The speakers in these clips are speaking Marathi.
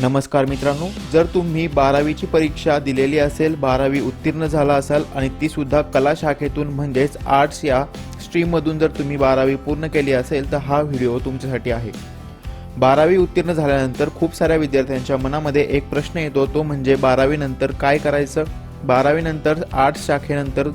नमस्कार मित्रांनो जर तुम्ही बारावीची परीक्षा दिलेली असेल बारावी उत्तीर्ण झाला असाल आणि ती सुद्धा कला शाखेतून म्हणजेच आर्ट्स या स्ट्रीममधून जर तुम्ही बारावी पूर्ण केली असेल तर हा व्हिडिओ तुमच्यासाठी आहे. बारावी उत्तीर्ण झाल्यानंतर खूप साऱ्या विद्यार्थ्यांच्या मनामध्ये एक प्रश्न येतो तो म्हणजे बारावीनंतर काय करायचं? बारावीनंतर आर्ट्स शाखेनंतर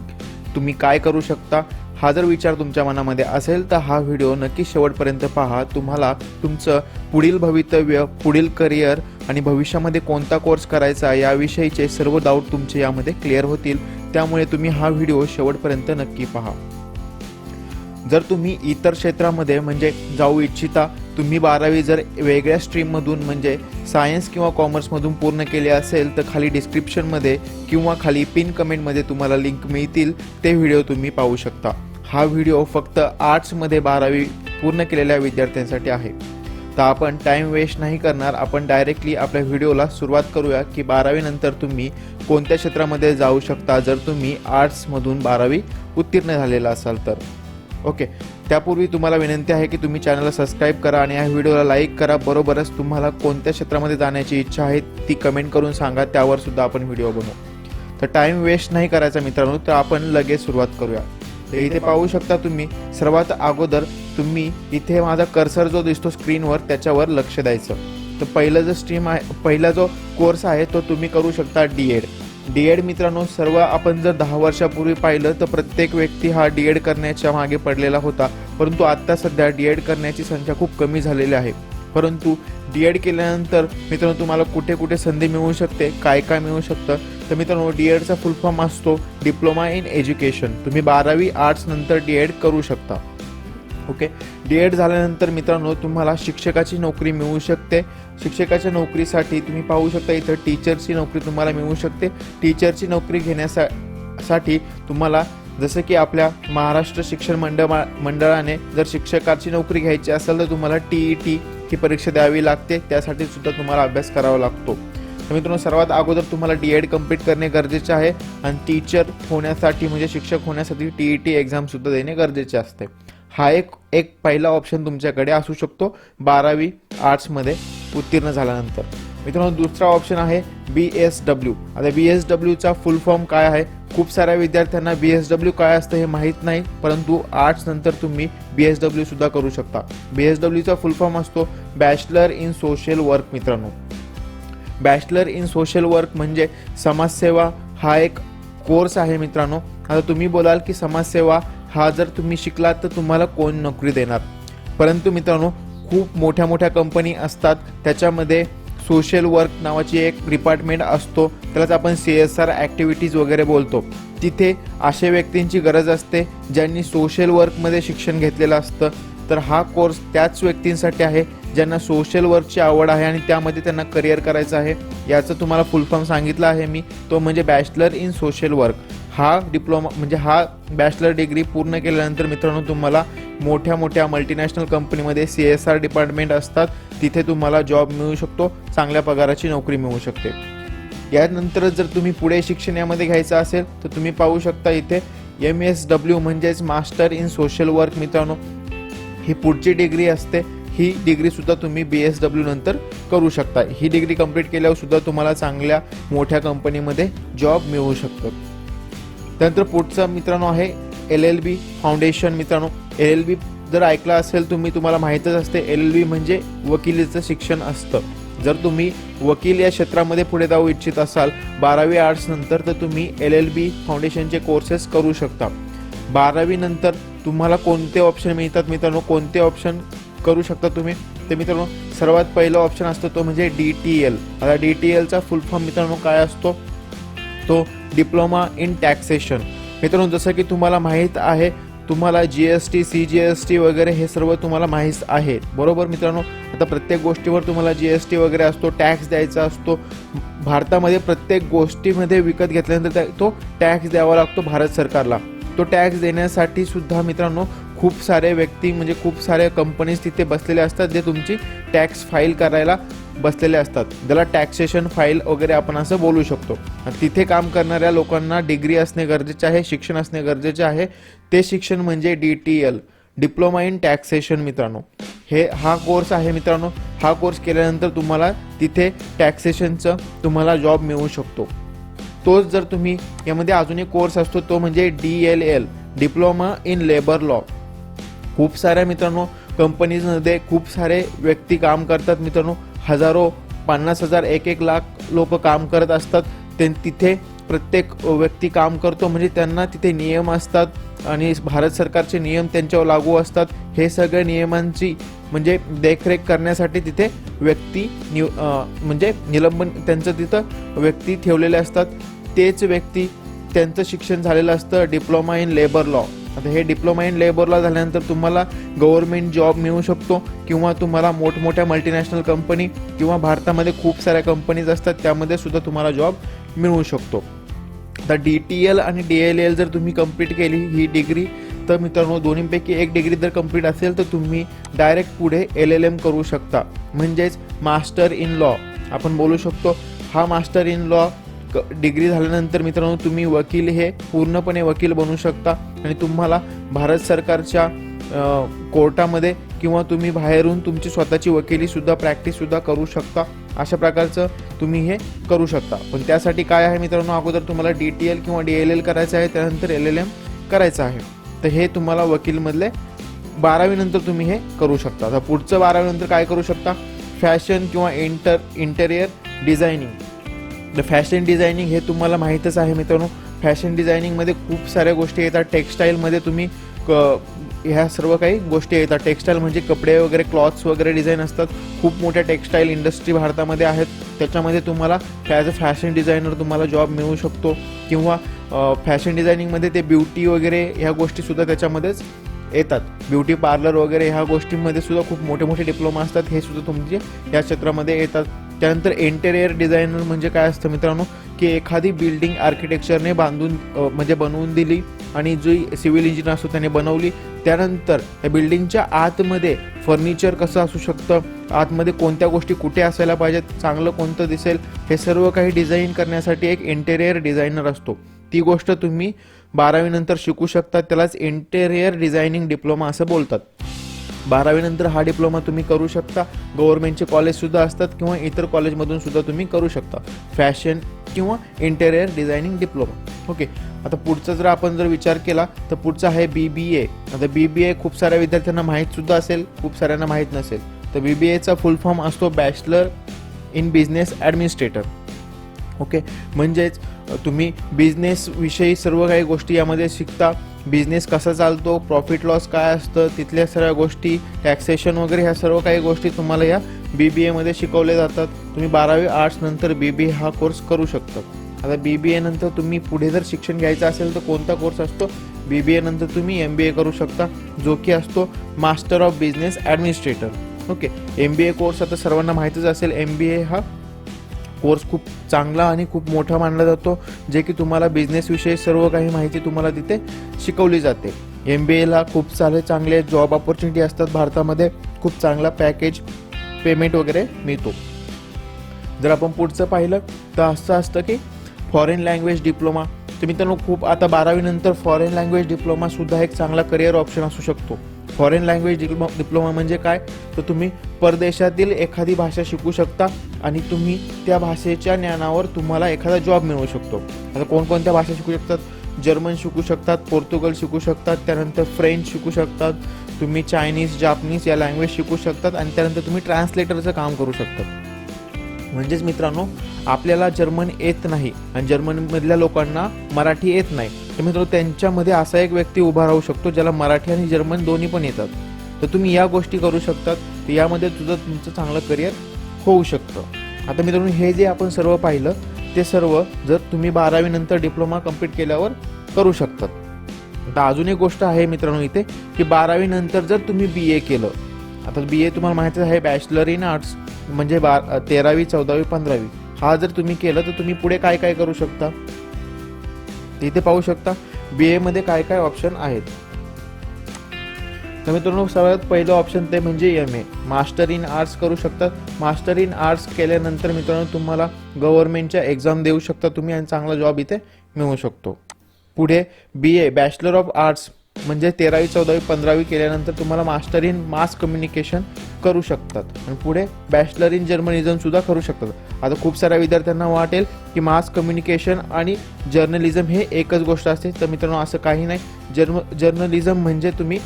तुम्ही काय करू शकता? हा जर विचार तुमच्या मनामध्ये असेल तर हा व्हिडिओ नक्की शेवटपर्यंत पहा. तुम्हाला तुमचं पुढील भवितव्य पुढील करिअर आणि भविष्यामध्ये कोणता कोर्स करायचा याविषयीचे सर्व डाऊट तुमचे यामध्ये क्लिअर होतील. त्यामुळे तुम्ही हा व्हिडिओ शेवटपर्यंत नक्की पहा. जर तुम्ही इतर क्षेत्रामध्ये म्हणजे जाऊ इच्छिता तुम्ही बारावी जर वेगळ्या स्ट्रीममधून म्हणजे सायन्स किंवा कॉमर्समधून पूर्ण केले असेल तर खाली डिस्क्रिप्शनमध्ये किंवा खाली पिन कमेंटमध्ये तुम्हाला लिंक मिळतील. ते व्हिडिओ तुम्ही पाहू शकता. हा व्हिडिओ फक्त आर्ट्समध्ये बारावी पूर्ण केलेल्या विद्यार्थ्यांसाठी आहे. तर आपण टाईम वेस्ट नाही करणार. आपण डायरेक्टली आपल्या व्हिडिओला सुरुवात करूया की बारावीनंतर तुम्ही कोणत्या क्षेत्रामध्ये जाऊ शकता? जर तुम्ही आर्ट्समधून बारावी उत्तीर्ण झालेला असाल तर. ओके त्यापूर्वी तुम्हाला विनंती आहे की तुम्ही चॅनलला सबस्क्राईब करा आणि या व्हिडिओला लाईक करा. बरोबरच तुम्हाला कोणत्या क्षेत्रामध्ये जाण्याची इच्छा आहे ती कमेंट करून सांगा. त्यावर सुद्धा आपण व्हिडिओ बनवू. तर टाईम वेस्ट नाही करायचा मित्रांनो. तर आपण लगेच सुरुवात करूया. तर इथे पाहू शकता तुम्ही सर्वात अगोदर तुम्ही इथे माझा कर्सर जो दिसतो स्क्रीनवर त्याच्यावर लक्ष द्यायचं. तर पहिलं जो स्ट्रीम आहे पहिला जो कोर्स आहे तो तुम्ही करू शकता डी एड डी एड मित्रांनो सर्व आपण जर दहा वर्षापूर्वी पाहिलं तर प्रत्येक व्यक्ती हा डी एड करण्याच्या मागे पडलेला होता. परंतु आत्ता सध्या डी एड करण्याची संख्या खूप कमी झालेली आहे. परंतु डी एड केल्यानंतर मित्रांनो तुम्हाला कुठे कुठे संधी मिळू शकते काय काय मिळू शकतं तर मित्रांनो डी एडचा फुल फॉर्म असतो डिप्लोमा इन एज्युकेशन तुम्ही बारावी आर्ट्स नंतर डी एड करू शकता. ओके डी एड झाल्यानंतर मित्रांनो तुम्हाला शिक्षकाची नोकरी मिळू शकते. शिक्षकाच्या नोकरीसाठी तुम्ही पाहू शकता इथं टीचरची नोकरी तुम्हाला मिळू शकते. टीचरची नोकरी घेण्यासा साठी तुम्हाला जसं की आपल्या महाराष्ट्र शिक्षण मंडळ मंडळाने जर शिक्षकाची नोकरी घ्यायची असेल तर तुम्हाला टी ई टी ही परीक्षा द्यावी लागते. त्यासाठी सुद्धा तुम्हाला अभ्यास करावा लागतो. तर मित्रांनो सर्वात अगोदर तुम्हाला डी एड कंप्लीट करणे गरजेचे आहे. आणि टीचर होण्यासाठी म्हणजे शिक्षक होण्यासाठी टी ई टी एक्झामसुद्धा देणे गरजेचे असते. हा एक एक पहिला ऑप्शन तुमच्याकडे असू शकतो. बारावी आर्ट्समध्ये उत्तीर्ण झाल्यानंतर. मित्रांनो दुसरा ऑप्शन आहे बी एस डब्ल्यू आता बी एस डब्ल्यूचा फुल फॉर्म काय आहे? खूप साऱ्या विद्यार्थ्यांना बी एस डब्ल्यू काय असतं हे माहीत नाही परंतु आर्ट्स नंतर तुम्ही बी एस डब्ल्यू सुद्धा करू शकता. बी एस डब्ल्यूचा फुल फॉर्म असतो बॅचलर इन सोशल वर्क मित्रांनो. बॅचलर इन सोशल वर्क म्हणजे समाजसेवा हा एक कोर्स आहे मित्रांनो. आता तुम्ही बोलाल की समाजसेवा हा जर तुम्ही शिकलात तर तुम्हाला कोण नोकरी देणार? परंतु मित्रांनो खूप मोठ्या मोठ्या कंपनी असतात. त्याच्यामध्ये सोशल वर्क नावाची एक डिपार्टमेंट असतो. त्यालाच आपण सी एस आर ॲक्टिव्हिटीज वगैरे बोलतो. तिथे अशा व्यक्तींची गरज असते ज्यांनी सोशल वर्कमध्ये शिक्षण घेतलेलं असतं. तर हा कोर्स त्याच व्यक्तींसाठी आहे. ज्यांना सोशल वर्कची आवड आहे आणि त्यामध्ये त्यांना करिअर करायचं आहे याचं तुम्हाला फुल फॉर्म सांगितलं आहे मी. तो म्हणजे बॅचलर इन सोशल वर्क हा डिप्लोमा म्हणजे हा बॅचलर डिग्री पूर्ण केल्यानंतर मित्रांनो तुम्हाला मोठ्या मोठ्या मल्टीनॅशनल कंपनीमध्ये सी एस आर डिपार्टमेंट असतात. तिथे तुम्हाला जॉब मिळू शकतो चांगल्या पगाराची नोकरी मिळू शकते. यानंतर जर तुम्ही पुढे शिक्षण यामध्ये घ्यायचं असेल तर तुम्ही पाहू शकता इथे एम एस डब्ल्यू म्हणजेच मास्टर इन सोशल वर्क मित्रांनो. ही पुढची डिग्री असते. ही डिग्रीसुद्धा तुम्ही बी एस डब्ल्यू नंतर करू शकता. ही डिग्री कंप्लीट केल्यावरसुद्धा तुम्हाला चांगल्या मोठ्या कंपनीमध्ये जॉब मिळू शकतो. त्यानंतर पुढचा मित्रांनो आहे एल एल बी फाउंडेशन मित्रांनो. एल एल बी जर ऐकलं असेल तुम्ही तुम्हाला माहीतच असते एल एल बी म्हणजे वकिलीचं शिक्षण असतं. जर तुम्ही वकील या क्षेत्रामध्ये पुढे जाऊ इच्छित असाल बारावी आर्ट्स नंतर तर तुम्ही एल एल बी फाउंडेशनचे कोर्सेस करू शकता. बारावी नंतर तुम्हाला कोणते ऑप्शन मिळतात मित्रांनो? कोणते ऑप्शन करू शकता तुम्ही. ते मित्रांनो सर्वात पहिला ऑप्शन असतो तो म्हणजे डी टी एल आता डी टी एलचा फुल फॉर्म मित्रांनो काय असतो? तो डिप्लोमा इन टॅक्सेशन मित्रांनो जसं की तुम्हाला माहीत आहे तुम्हाला G S T C G S T वगैरे हे सर्व तुम्हाला माहीत आहे. बरोबर मित्रांनो? आता प्रत्येक गोष्टीवर तुम्हाला जी एस टी वगैरे असतो टॅक्स द्यायचा असतो. भारतामध्ये प्रत्येक गोष्टीमध्ये विकत घेतल्यानंतर तो टॅक्स द्यावा लागतो भारत सरकारला. तो टॅक्स देण्यासाठी सुद्धा मित्रांनो खूप सारे व्यक्ती म्हणजे खूप साऱ्या कंपनीज तिथे बसलेले असतात जे तुमची टॅक्स फाईल करायला बसलेले असतात. ज्याला टॅक्सेशन फाईल वगैरे आपण असं बोलू शकतो. तिथे काम करणाऱ्या लोकांना डिग्री असणे गरजेचे आहे शिक्षण असणे गरजेचे आहे. ते शिक्षण म्हणजे D T L diploma in taxation मित्रांनो. हे हा कोर्स आहे मित्रांनो. हा कोर्स केल्यानंतर तुम्हाला तिथे टॅक्सेशनचं तुम्हाला जॉब मिळू शकतो. तोच जर तुम्ही यामध्ये अजून एक कोर्स असतो तो म्हणजे D L L diploma in labour law खूप साऱ्या मित्रांनो कंपनीजमध्ये खूप सारे व्यक्ती काम करतात. मित्रांनो हजारो पन्नास हजार एक एक लाख लोक काम करत असतात. ते तिथे प्रत्येक व्यक्ती काम करतो. म्हणजे त्यांना तिथे नियम असतात आणि भारत सरकारचे नियम त्यांच्यावर लागू असतात. हे सगळ्या नियमांची म्हणजे देखरेख करण्यासाठी तिथे व्यक्ती निव म्हणजे निलंबन त्यांचं तिथं व्यक्ती ठेवलेले असतात. तेच व्यक्ती त्यांचं शिक्षण झालेलं असतं. Diploma in labour law. आता हे डिप्लोमा इन लेबरला झाल्यानंतर तुम्हाला गव्हर्नमेंट जॉब मिळू शकतो किंवा तुम्हाला मोठमोठ्या मल्टीनॅशनल कंपनी किंवा भारतामध्ये खूप साऱ्या कंपनीज असतात त्यामध्ये सुद्धा तुम्हाला जॉब मिळू शकतो. तर डी टी एल आणि डी एल एल जर तुम्ही कंप्लीट केली ही डिग्री तर मित्रांनो दोन्हीपैकी एक डिग्री जर कंप्लीट असेल तर तुम्ही डायरेक्ट पुढे एल एल एम करू शकता. म्हणजेच मास्टर इन लॉ आपण बोलू शकतो हा मास्टर इन लॉ डिग्री झाल्यानंतर मित्रांनो तुम्ही वकील हे पूर्णपणे वकील बनू शकता आणि तुम्हाला भारत सरकारच्या कोर्टामध्ये किंवा तुम्ही बाहेरून तुमची स्वतःची वकिलीसुद्धा प्रॅक्टिससुद्धा करू शकता. अशा प्रकारचं तुम्ही हे करू शकता. पण त्यासाठी काय आहे मित्रांनो अगोदर तुम्हाला डी टी एल किंवा डी एल एल करायचं आहे त्यानंतर एल एल एम करायचं आहे. तर हे तुम्हाला वकीलमधले बारावीनंतर तुम्ही हे करू शकता. आता पुढचं बारावीनंतर काय करू शकता? फॅशन किंवा inter interior designing. The fashion designing हे तुम्हाला माहीतच आहे मित्रांनो. फॅशन डिझायनिंगमध्ये खूप साऱ्या गोष्टी येतात. टेक्स्टाईलमध्ये तुम्ही क ह्या सर्व काही गोष्टी येतात. टेक्स्टाईल म्हणजे कपडे वगैरे क्लॉथ्स वगैरे डिझाईन असतात. खूप मोठ्या टेक्स्टाईल इंडस्ट्री भारतामध्ये आहेत. त्याच्यामध्ये तुम्हाला ॲज अ फॅशन डिझायनर तुम्हाला जॉब मिळू शकतो. किंवा फॅशन डिझायनिंगमध्ये ते ब्युटी वगैरे ह्या गोष्टीसुद्धा त्याच्यामध्येच येतात. ब्युटी पार्लर वगैरे ह्या गोष्टींमध्ये सुद्धा खूप मोठे मोठे डिप्लोमा असतात. हे सुद्धा तुमचे या क्षेत्रामध्ये येतात. त्यानंतर इंटेरियर डिझायनर म्हणजे काय असतं मित्रांनो की एखादी बिल्डिंग आर्किटेक्चरने बांधून म्हणजे बनवून दिली आणि जी सिव्हिल इंजिनियर असतो त्याने बनवली त्यानंतर त्या बिल्डिंगच्या आतमध्ये फर्निचर कसं असू शकतं आतमध्ये कोणत्या गोष्टी कुठे असायला पाहिजेत चांगलं कोणतं दिसेल हे सर्व काही डिझाईन करण्यासाठी एक इंटेरियर डिझायनर असतो. ती गोष्ट तुम्ही बारावीनंतर शिकू शकता त्यालाच इंटेरियर डिझायनिंग डिप्लोमा असं बोलतात. बारावीनंतर हा डिप्लोमा तुम्ही करू शकता. गव्हर्नमेंटचे कॉलेजसुद्धा असतात किंवा इतर कॉलेजमधून सुद्धा तुम्ही करू शकता. फॅशन किंवा इंटेरियर डिझायनिंग डिप्लोमा ओके आता पुढचा जर आपण जर विचार केला तर पुढचा आहे बी बी ए आता बी बी ए खूप साऱ्या विद्यार्थ्यांना माहीतसुद्धा असेल खूप साऱ्यांना माहीत नसेल. तर बी बी एचा फुल फॉर्म असतो bachelor in business administrator okay म्हणजेच तुम्ही बिझनेसविषयी सर्व काही गोष्टी यामध्ये शिकता. बिझनेस कसा चालतो प्रॉफिट लॉस काय असतं तिथल्या सर्व गोष्टी टॅक्सेशन वगैरे ह्या सर्व काही गोष्टी तुम्हाला या बी बी एमध्ये शिकवल्या जातात. तुम्ही बारावी आर्ट्स नंतर बी बी ए हा कोर्स करू शकता. आता बी बी ए नंतर तुम्ही पुढे जर शिक्षण घ्यायचं असेल तर कोणता कोर्स असतो? बी बी ए नंतर तुम्ही एम बी ए करू शकता जो की असतो master of business administrator okay M B A course आता सर्वांना माहितीच असेल एम बी ए हा कोर्स खूप चांगला आणि खूप मोठा मानला जातो जे की तुम्हाला बिझनेसविषयी सर्व काही माहिती तुम्हाला तिथे शिकवली जाते. एम बी एला खूप सारे चांगले जॉब ऑपॉर्च्युनिटी असतात भारतामध्ये. खूप चांगला पॅकेज पेमेंट वगैरे मिळतो. जर आपण पुढचं पाहिलं तर असं असतं की फॉरेन लँग्वेज डिप्लोमा तर मित्रांनो खूप आता बारावीनंतर फॉरेन लँग्वेज डिप्लोमासुद्धा एक चांगला करिअर ऑप्शन असू शकतो. फॉरेन लँग्वेज डिप्लो डिप्लोमा म्हणजे काय? तर तुम्ही परदेशातील एखादी भाषा शिकू शकता आणि तुम्ही त्या भाषेच्या ज्ञानावर तुम्हाला एखादा जॉब मिळवू शकतो. आता कोणकोणत्या भाषा शिकू शकतात? जर्मन शिकू शकतात पोर्तुगल शिकू शकतात त्यानंतर फ्रेंच शिकू शकतात तुम्ही चायनीज जापनीज या लँग्वेज शिकू शकतात आणि त्यानंतर तुम्ही ट्रान्सलेटरचं काम करू शकतात. म्हणजेच मित्रांनो आपल्याला जर्मन येत नाही आणि जर्मनमधल्या लोकांना मराठी येत नाही. तर मित्रांनो त्यांच्यामध्ये असा एक व्यक्ती उभा राहू शकतो ज्याला मराठी आणि जर्मन दोन्ही पण येतात. तर तुम्ही या गोष्टी करू शकतात. तर यामध्ये तुझं तुमचं चांगलं करिअर होऊ शकतं. आता मित्रांनो हे जे आपण सर्व पाहिलं ते सर्व जर तुम्ही बारावीनंतर डिप्लोमा कंप्लीट केल्यावर करू शकतात. आता अजून एक गोष्ट आहे मित्रांनो इथे की बारावीनंतर जर तुम्ही बी ए केलं आता बी ए तुम्हाला माहितीच आहे बॅचलर इन आर्ट्स म्हणजे बार तेरावी चौदावी पंधरावी हा जर तुम्ही केलं तर तुम्ही पुढे काय काय करू शकता? इथे पाहू शकता बी एमध्ये काय काय ऑप्शन आहेत. तर मित्रांनो सर्वात पहिलं ऑप्शन ते म्हणजे M A master in arts करू शकतात मास्टर इन आर्ट्स केल्यानंतर मित्रांनो तुम्हाला गव्हर्नमेंटच्या एक्झाम देऊ शकता तुम्ही आणि चांगला जॉब इथे मिळू शकतो. पुढे B A bachelor of arts म्हणजे तेरावी चौदावी पंधरावी केल्यानंतर तुम्हाला मास्टर इन मास कम्युनिकेशन करू शकतात. आणि पुढे बॅचलर इन जर्मनिझम सुद्धा करू शकतात. आता खूप साऱ्या विद्यार्थ्यांना वाटेल की मास कम्युनिकेशन आणि जर्नलिझम हे एकच गोष्ट असते. तर मित्रांनो असं काही नाही. जर्म जर्नलिझम म्हणजे तुम्ही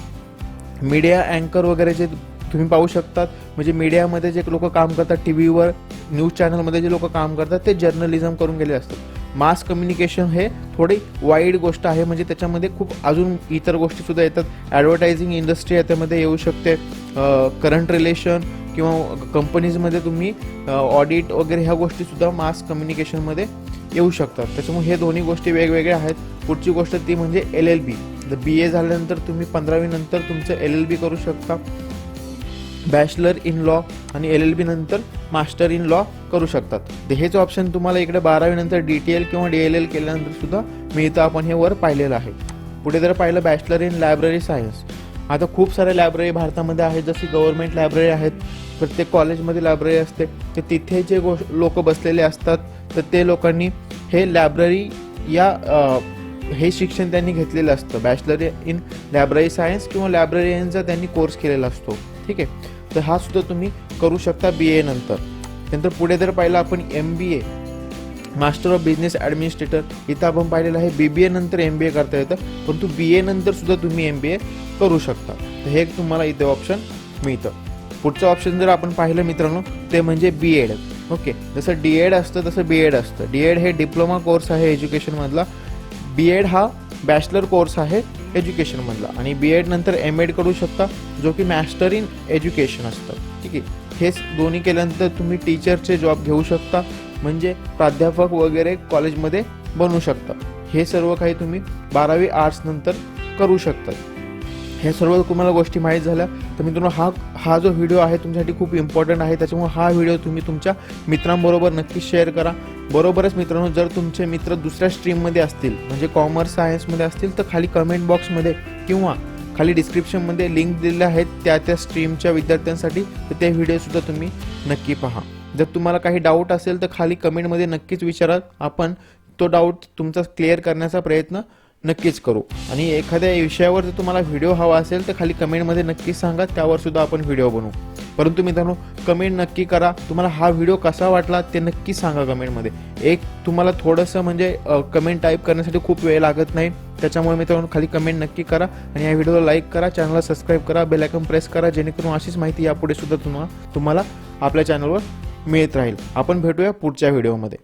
मीडिया अँकर वगैरे जे तुम्ही पाहू शकतात म्हणजे मीडियामध्ये जे लोक काम करतात टी व्हीवर न्यूज चॅनलमध्ये जे लोक काम करतात ते जर्नलिझम करून गेले असतात. मास कम्युनिकेशन हे थोडी वाईड गोष्ट आहे म्हणजे त्याच्यामध्ये खूप अजून इतर गोष्टीसुद्धा येतात. ॲडव्हर्टायझिंग इंडस्ट्री याच्यामध्ये येऊ शकते. करंट रिलेशन किंवा कंपनीजमध्ये तुम्ही ऑडिट वगैरे ह्या गोष्टीसुद्धा मास कम्युनिकेशनमध्ये येऊ शकतात. त्याच्यामुळे हे दोन्ही गोष्टी वेगवेगळ्या आहेत. पुढची गोष्ट ती म्हणजे एल एल बी जर बी ए झाल्यानंतर तुम्ही पंधरावीनंतर तुमचं एल एल बी करू शकता. बॅचलर इन लॉ आणि एल एल बी नंतर मास्टर इन लॉ करू शकतात. हेच ऑप्शन तुम्हाला इकडे बारावीनंतर डी टी एल किंवा डी एल एल केल्यानंतर सुद्धा मिळतं. आपण हे वर पाहिलेलं आहे. पुढे जर पाहिलं बॅचलर इन लायब्ररी सायन्स आता खूप साऱ्या लायब्ररी भारतामध्ये आहेत. जशी गव्हर्नमेंट लायब्ररी आहेत प्रत्येक कॉलेजमध्ये लायब्ररी असते. तर तिथे जे गो लोक बसलेले असतात तर ते लोकांनी हे लायब्ररी या हे शिक्षण त्यांनी घेतलेलं असतं. बॅचलर इन लायब्ररी सायन्स किंवा लायब्ररीचा त्यांनी कोर्स केलेला असतो. ठीक आहे? तर हा सुद्धा तुम्ही करू शकता बी ए नंतर. त्यानंतर पुढे जर पाहिलं आपण M B A master of business administrator इथं आपण पाहिलेलं आहे. बी बी ए नंतर एम बी ए करता येतं. परंतु बी ए नंतर सुद्धा तुम्ही एम बी ए करू शकता. तर हे तुम्हाला इथे ऑप्शन मिळतं. पुढचं ऑप्शन जर आपण पाहिलं मित्रांनो ते म्हणजे बी एड ओके? जसं डी एड असतं तसं बी एड असतं. डी एड हे डिप्लोमा कोर्स आहे एज्युकेशनमधला बी एड हा बॅचलर कोर्स आहे एज्युकेशनमधला आणि बी एड नंतर एम एड करू शकता जो की मॅस्टर इन एज्युकेशन असतं. ठीक आहे? हेच दोन्ही केल्यानंतर तुम्ही टीचरचे जॉब घेऊ शकता म्हणजे प्राध्यापक वगैरे कॉलेजमध्ये बनू शकता. हे सर्व काही तुम्ही बारावी आर्ट्स नंतर करू शकता. हे सर्व तुम्हाला गोष्टी माहीत झाल्या. तर मित्रांनो हा हा जो व्हिडिओ आहे तुमच्यासाठी खूप इम्पॉर्टंट आहे. त्याच्यामुळे हा व्हिडिओ तुम्ही तुमच्या मित्रांबरोबर नक्की शेअर करा. बरोबरच मित्रांनो जर तुमचे मित्र दुसऱ्या स्ट्रीममध्ये असतील म्हणजे कॉमर्स सायन्समध्ये असतील तर खाली कमेंट बॉक्समध्ये किंवा खाली डिस्क्रिप्शनमध्ये लिंक दिलेल्या आहेत त्या त्या स्ट्रीमच्या विद्यार्थ्यांसाठी. तर ते व्हिडिओसुद्धा तुम्ही नक्की पहा. जर तुम्हाला काही डाऊट असेल तर खाली कमेंटमध्ये नक्कीच विचारा आपण तो डाऊट तुमचा क्लिअर करण्याचा प्रयत्न नक्कीच करू. आणि एखाद्या विषयावर जर तुम्हाला व्हिडिओ हवा असेल तर खाली कमेंटमध्ये नक्कीच सांगा त्यावर सुद्धा आपण व्हिडिओ बनवू. परंतु मित्रांनो कमेंट नक्की करा. तुम्हाला हा व्हिडिओ कसा वाटला ते नक्की सांगा कमेंटमध्ये. एक तुम्हाला थोडंसं म्हणजे कमेंट टाईप करण्यासाठी खूप वेळ लागत नाही. त्याच्यामुळे मित्रांनो खाली कमेंट नक्की करा आणि या व्हिडिओला लाईक करा चॅनलला सबस्क्राईब करा बेल प्रेस करा जेणेकरून अशीच माहिती यापुढे सुद्धा तुम्हाला तुम्हाला आपल्या चॅनलवर मिळत राहील. आपण भेटूया पुढच्या व्हिडिओमध्ये.